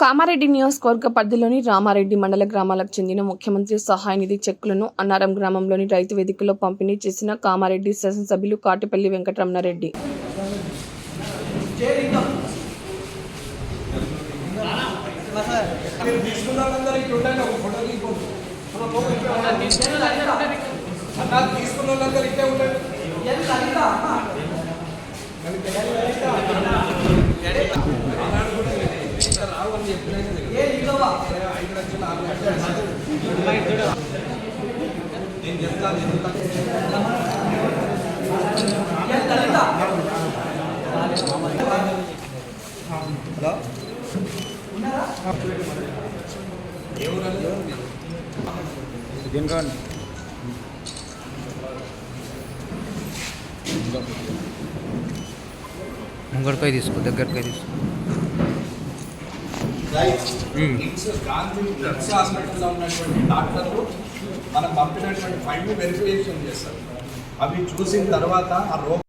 కామారెడ్డి నియోజకవర్గ పరిధిలోని రామారెడ్డి మండల గ్రామాలకు చెందిన ముఖ్యమంత్రి సహాయ నిధి చెక్కులను అన్నారం గ్రామంలోని రైతు వేదికలో పంపిణీ చేసిన కామారెడ్డి శాసనసభ్యులు కాటిపల్లి వెంకటరమణారెడ్డి. తీసుకున్న నేను చెప్తాను హలో ఎవరు ముంగడికాయ తీసుకో దగ్గరకాయ తీసుకో. కిమ్స్ హాస్పిటల్లో ఉన్నటువంటి డాక్టర్లు మనం పంపినటువంటి ఫైల్ వెరిఫికేషన్ చేస్తారు. అవి చూసిన తర్వాత ఆ రోగం